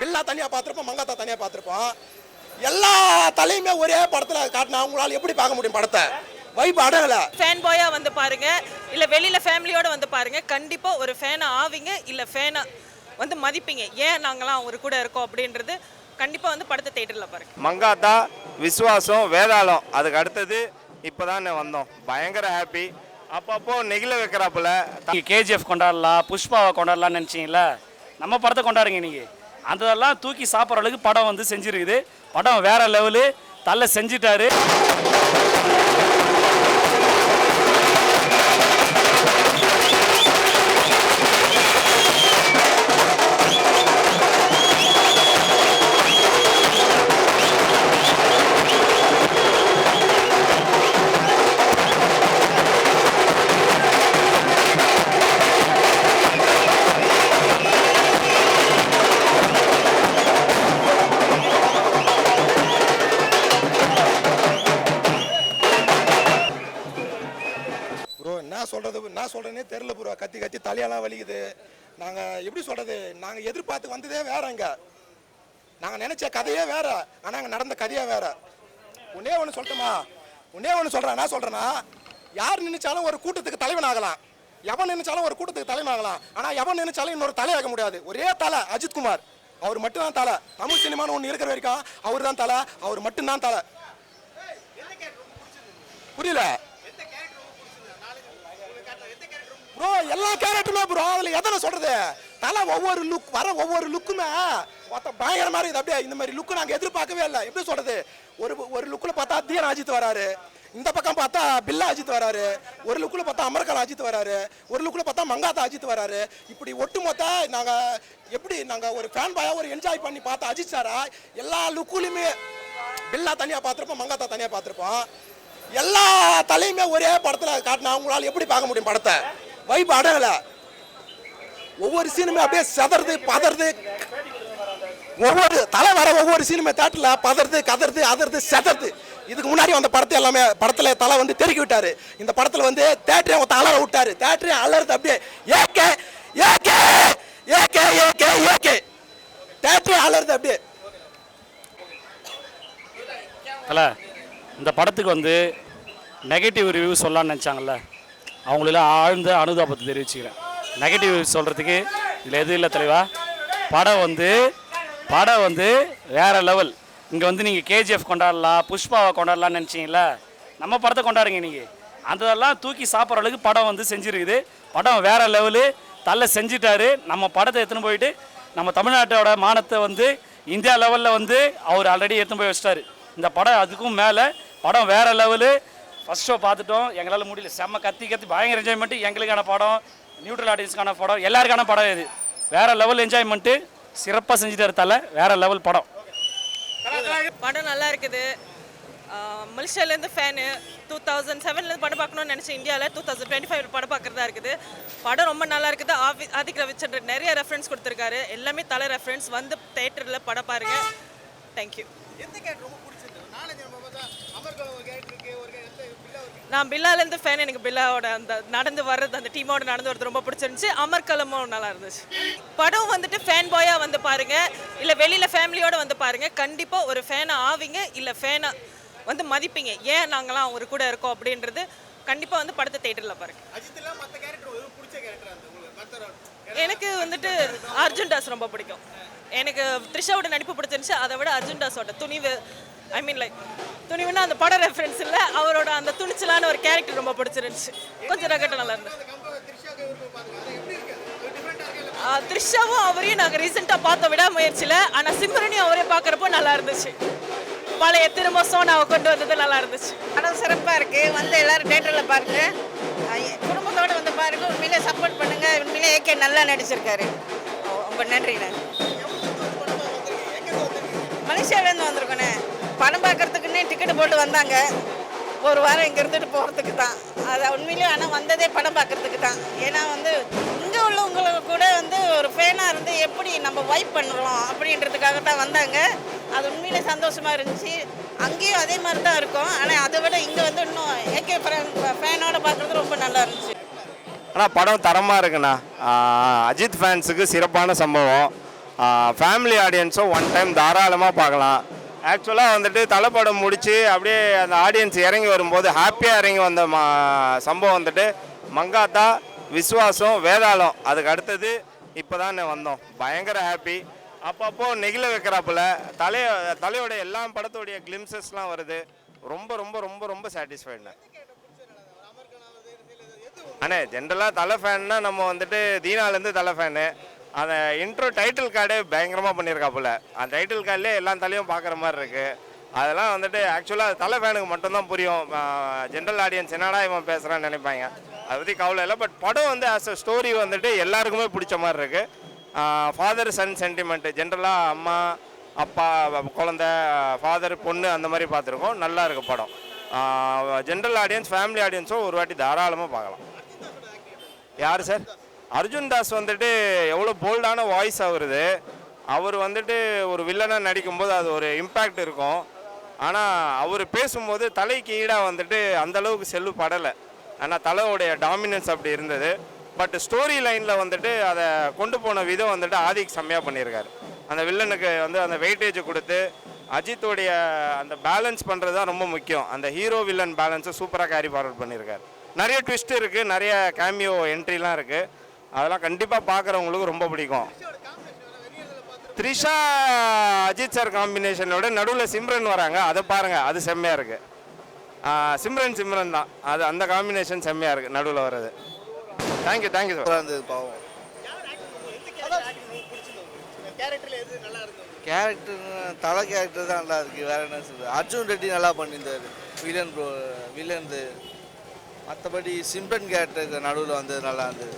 பில்லா தனியாக பார்த்துருப்போம் மங்காத்தா தனியாக பார்த்துருப்போம். எல்லா தலையுமே ஒரே படத்தில் காட்டினா அவங்களால எப்படி பார்க்க முடியும் படத்தை? வைப்பு அடங்கலை ஃபேன் பாயா வந்து பாருங்க. இல்ல வெளியில ஃபேமிலியோட வந்து பாருங்க. கண்டிப்பா ஒரு ஃபேனை ஆவீங்க இல்ல ஃபேனை வந்து மதிப்பீங்க. ஏன் நாங்களாம் அவர் கூட இருக்கோம் அப்படின்றது கண்டிப்பா வந்து படத்தை தேட்டர்ல பாருங்க. மங்காத்தா விசுவாசம் வேதாளம். அதுக்கு அடுத்தது இப்போதான் வந்தோம். பயங்கர ஹாப்பி அப்பப்போ நெகிழ வைக்கிறாப்புல. கேஜிஎஃப் கொண்டாடலாம் புஷ்பாவை கொண்டாடலாம்னு நினச்சிங்களா நம்ம படத்தை கொண்டாடுங்க நீங்கள் அதெல்லாம் தூக்கி சாப்பிட்ற அளவுக்கு படம் வந்து செஞ்சுருக்குது. படம் வேற லெவலு. தள்ள செஞ்சிட்டாரு. ப்ரோ என்ன சொல்றது என்ன சொல்றேனே தெரியல ப்ரோ. கத்தி கத்தி தலையெல்லாம் வலிக்குது. நாங்கள் எப்படி சொல்கிறது நாங்கள் எதிர்பார்த்து வந்ததே வேறங்க நாங்கள் நினச்ச கதையே வேற. ஆனால் அங்கே நடந்த கதையே வேற. ஒன்னே ஒன்று சொல்லட்டுமா ஒன்னே ஒன்று சொல்கிறேன் என்ன சொல்கிறேன்னா யார் நினைச்சாலும் ஒரு கூட்டத்துக்கு தலைவன் ஆகலாம். எவன் நினைச்சாலும் ஒரு கூட்டத்துக்கு தலைவன் ஆகலாம். ஆனால் எவன் நினைச்சாலும் இன்னொரு தலையாக முடியாது. ஒரே தலை அஜித்குமார் அவர் அவர் மட்டும்தான் தலை. தமிழ் சினிமான்னு ஒன்று இருக்கிற வரைக்கும் அவர் தான் தலை. அவர் மட்டும்தான் தலை. புரியல? ப்ரோ எல்லா கேரக்டருமே ப்ரோ அதில் எதனை சொல்கிறது தலை ஒவ்வொரு லுக் வர ஒவ்வொரு லுக்குமே மொத்த பயங்கரமா இருக்குது. அப்படியே இந்த மாதிரி லுக்கு நாங்கள் எதிர்பார்க்கவே இல்லை. எப்படி சொல்கிறது ஒரு ஒரு லுக்கில் பார்த்தா தீரன் அஜித் வராரு. இந்த பக்கம் பார்த்தா பில்லா அஜித் வராரு. ஒரு லுக்கில் பார்த்தா அமர்கால் அஜித் வராரு. ஒரு லுக்கில் பார்த்தா மங்காத்தா அஜித் வராரு. இப்படி ஒட்டுமொத்த நாங்கள் எப்படி நாங்கள் ஒரு ஃபேன் பாயா ஒரு என்ஜாய் பண்ணி பார்த்த அஜித் சாரா எல்லா லுக்குலையுமே பில்லா தனியாக பார்த்துருப்போம் மங்காத்தா தனியாக பார்த்துருப்போம். எல்லா தலையுமே ஒரே படத்தில் காட்டினா அவங்களால எப்படி பார்க்க முடியும் படத்தை? வைப்பு அடங்கல ஒவ்வொரு சீனுமே அப்படியே செதறது பதறது. ஒவ்வொரு தலை வர ஒவ்வொரு சீனுமே தேட்டரில் பதறது கதறது அதறது செதறது. இதுக்கு முன்னாடி வந்த படத்தை எல்லாமே படத்தில் தலை வந்து தெருக்கி விட்டாரு. இந்த படத்தில் வந்து தேட்டரே அவன் அலற விட்டாரு. தேட்டரே அலறது அப்படியே AK AK AK AK AK. தேட்டரே அலறது அப்படியே. அல்ல இந்த படத்துக்கு வந்து நெகட்டிவ் ரிவ்யூ சொல்லலாம்னு நினச்சாங்கல்ல? அவங்களெல்லாம் ஆழ்ந்த அனுதாபத்தை தெரிவிச்சுக்கிறேன். நெகட்டிவ் சொல்கிறதுக்கு இதில் எதுவும் இல்லை தலைவா. படம் வந்து படம் வந்து வேறு லெவல் இங்கே வந்து நீங்கள் கேஜிஎஃப் கொண்டாடலாம் புஷ்பாவை கொண்டாடலாம்னு நினச்சிங்களா நம்ம படத்தை கொண்டாடுங்க நீங்கள் அதெல்லாம் தூக்கி சாப்பிட்ற அளவுக்கு படம் வந்து செஞ்சுருக்குது. படம் வேறு லெவலு தள்ள செஞ்சிட்டாரு. நம்ம படத்தை எடுத்துன்னு போயிட்டு நம்ம தமிழ்நாட்டோட மானத்தை வந்து இந்தியா லெவலில் வந்து அவர் ஆல்ரெடி எடுத்துன்னு போய் வச்சிட்டாரு. இந்த படம் அதுக்கும் மேலே படம் வேறு லெவலு ஃபர்ஸ்ட் ஷோ பார்த்துட்டோம். எங்களால் முடியல. செம்ம கத்தி கத்தி பயங்கர என்ஜாய்மெண்ட்டு எங்களுக்கான படம் நியூட்ரல் ஆடியன்ஸ்க்கான படம் எல்லாருக்கான படம் இது. வேற லெவல் என்ஜாய்மெண்ட்டு சிறப்பாக செஞ்சுட்டாரு தலை. வேற லெவல் படம். படம் நல்லா இருக்குது. மலேசியாலேருந்து ஃபேனு டூ தௌசண்ட் செவன்லேருந்து படம் பார்க்கணும்னு நினச்சேன் இந்தியாவில் டூ தௌசண்ட் டுவெண்ட்டி ஃபைவ் படம் பார்க்குறதா இருக்குது. படம் ரொம்ப நல்லா இருக்குது. ஆவி ஆதிக் ரவிச்சந்திரன் நிறைய ரெஃபரன்ஸ் கொடுத்துருக்காரு. எல்லாமே தலை ரெஃபரன்ஸ் வந்து தேட்டரில் படம் பாருங்க. தேங்க்யூ நான் பில்லாலேருந்து ஃபேன் எனக்கு பில்லாவோட அந்த நடந்து வர்றது அந்த டீமோட நடந்து வர்றது ரொம்ப பிடிச்சிருந்துச்சு. அமர்கலமும் நல்லா இருந்துச்சு. படம் வந்துட்டு ஃபேன் பாயா வந்து பாருங்க. இல்லை வெளியில ஃபேமிலியோட வந்து பாருங்க. கண்டிப்பா ஒரு ஃபேனை ஆவீங்க. இல்லை ஃபேனை வந்து மதிப்பீங்க. ஏன் நாங்களாம் அவர் கூட இருக்கோம் அப்படின்றது கண்டிப்பா வந்து படத்தை தேட்டரில் பாருங்க. எனக்கு வந்துட்டு அர்ஜுன் தாஸ் ரொம்ப பிடிக்கும். எனக்கு த்ரிஷாவோட நடிப்பு பிடிச்சிருந்துச்சு. அதை விட அர்ஜுன் தாஸோட துணிவு ஐ மீன் லைக் துணிவுனா அந்த பட ரெஃபரன்ஸ் இல்லை அவரோட அந்த துணிச்சலான ஒரு கேரக்டர் ரொம்ப பிடிச்சிருந்துச்சு. கொஞ்சம் ரகட்ட நல்லா இருந்துச்சு த்ரிஷாவும் அவரையும் நாங்கள் ரீசெண்டாக பார்த்த விட முயற்சியில் ஆனால் சிம்ரனையும் அவரே பார்க்குறப்போ நல்லா இருந்துச்சு. பழைய திரும்ப சோனாவை கொண்டு வந்தது நல்லா இருந்துச்சு. படம் சிறப்பாக இருக்குது வந்து எல்லாரும் தேட்டரில் பாருங்க. குடும்பத்தோடு வந்து பாருங்க. உண்மையிலே சப்போர்ட் பண்ணுங்க. உண்மையிலே ஏகே நல்லா நடிச்சிருக்காரு. ரொம்ப நன்றிண்ணே. மலேசியாவிலேருந்து வந்திருக்கோண்ணே. படம் பார்க்கறதுக்குன்னே டிக்கெட் போட்டு வந்தாங்க. ஒரு வாரம் இங்கே இருந்துட்டு போகிறதுக்கு தான். அது உண்மையிலேயே ஆனால் வந்ததே படம் பார்க்கறதுக்கு தான். ஏன்னா வந்து இங்கே உள்ளவங்களுக்கு கூட வந்து ஒரு ஃபேனாக இருந்து எப்படி நம்ம வைப் பண்ணுறோம் அப்படின்றதுக்காக தான் வந்தாங்க. அது உண்மையிலே சந்தோஷமாக இருந்துச்சு. அங்கேயும் அதே மாதிரி தான் இருக்கும். ஆனால் அதை விட இங்கே வந்து இன்னும் ஏகே ஃபேனோட பார்க்குறது ரொம்ப நல்லா இருந்துச்சு. ஆனால் படம் தரமாக இருக்குண்ணா. அஜித் ஃபேன்ஸுக்கு சிறப்பான சம்பவம். ஃபேமிலி ஆடியன்ஸும் ஒன் டைம் தாராளமாக பார்க்கலாம். ஆக்சுவலாக வந்துட்டு தலைப்படம் முடித்து அப்படியே அந்த ஆடியன்ஸ் இறங்கி வரும்போது ஹாப்பியாக இறங்கி வந்த மா சம்பவம் வந்துட்டு மங்காத்தா விஸ்வாசம் வேதாளம். அதுக்கு அடுத்தது இப்போ தான் வந்தோம். பயங்கர ஹாப்பி அப்பப்போ நெகிழ வைக்கிறாப்புல. தலைய தலையோட எல்லா படத்தோடைய கிளிம்சஸ்லாம் வருது. ரொம்ப ரொம்ப ரொம்ப ரொம்ப சாட்டிஸ்ஃபைடுண்ணே அண்ணே ஜென்ரலாக தலை ஃபேன்னா நம்ம வந்துட்டு தீனாலேருந்து தலை ஃபேனு அந்த இன்ட்ரோ டைட்டில் கார்டே பயங்கரமாக பண்ணியிருக்காப்புல அந்த டைட்டில் கார்டிலே எல்லா தலையும் பார்க்குற மாதிரி இருக்குது அதெல்லாம் வந்துட்டு ஆக்சுவலாக தலை ஃபேனுக்கு மட்டும்தான் புரியும். ஜென்ரல் ஆடியன்ஸ் என்னடா இவன் பேசுகிறான்னு நினைப்பாங்க. அதை பற்றி கவலை இல்லை. பட் படம் வந்து ஆஸ் அ ஸ்டோரி வந்துட்டு எல்லாருக்குமே பிடிச்ச மாதிரி இருக்குது ஃபாதர் சன் சென்டிமெண்ட்டு ஜென்ரலாக அம்மா அப்பா குழந்த ஃபாதர் பொண்ணு அந்த மாதிரி பார்த்துருக்கோம். நல்லா இருக்கு படம். ஜென்ரல் ஆடியன்ஸ் ஃபேமிலி ஆடியன்ஸும் ஒரு வாட்டி தாராளமாக பார்க்கலாம். யார் சார் அர்ஜுன் தாஸ் வந்துட்டு எவ்வளோ போல்டான வாய்ஸ் ஆகுறது அவர் வந்துட்டு ஒரு வில்லனாக நடிக்கும்போது அது ஒரு இம்பேக்ட் இருக்கும். ஆனால் அவர் பேசும்போது தலைக்கு ஈடாக வந்துட்டு அந்தளவுக்கு செல்லு படலை. ஆனால் தலையோடைய டாமினன்ஸ் அப்படி இருந்தது. பட் ஸ்டோரி லைனில் வந்துட்டு அதை கொண்டு போன விதம் வந்துட்டு ஆதிக்கு செம்மையாக பண்ணியிருக்காரு அந்த வில்லனுக்கு வந்து அந்த வெயிட்டேஜ் கொடுத்து அஜித்துடைய அந்த பேலன்ஸ் பண்ணுறது தான் ரொம்ப முக்கியம். அந்த ஹீரோ வில்லன் பேலன்ஸை சூப்பராக கேரி ஃபார்வர்ட் பண்ணியிருக்காரு நிறைய ட்விஸ்ட் இருக்குது நிறைய கேமியோ என்ட்ரிலாம் இருக்குது அதெல்லாம் கண்டிப்பாக பார்க்குறவங்களுக்கு ரொம்ப பிடிக்கும். த்ரிஷா அஜித் சார் காம்பினேஷனோட நடுவில் சிம்ரன் வராங்க. அதை பாருங்கள் அது செம்மையாக இருக்குது சிம்ரன் சிம்ரன் தான். அது அந்த காம்பினேஷன் செம்மையாக இருக்குது நடுவில் வர்றது. தேங்க்யூ தேங்க்யூ சார் இருந்தது பாவம். கேரக்டர் தலை கேரக்டர் தான் நல்லா இருக்கு. வேற என்ன சொல்றது? அர்ஜுன் ரெட்டி நல்லா பண்ணியிருந்தார். வில்லன் ப்ரோ வில்லன் மற்றபடி சிம்ரன் கேரக்டருக்கு நடுவில் வந்தது நல்லா இருந்தது.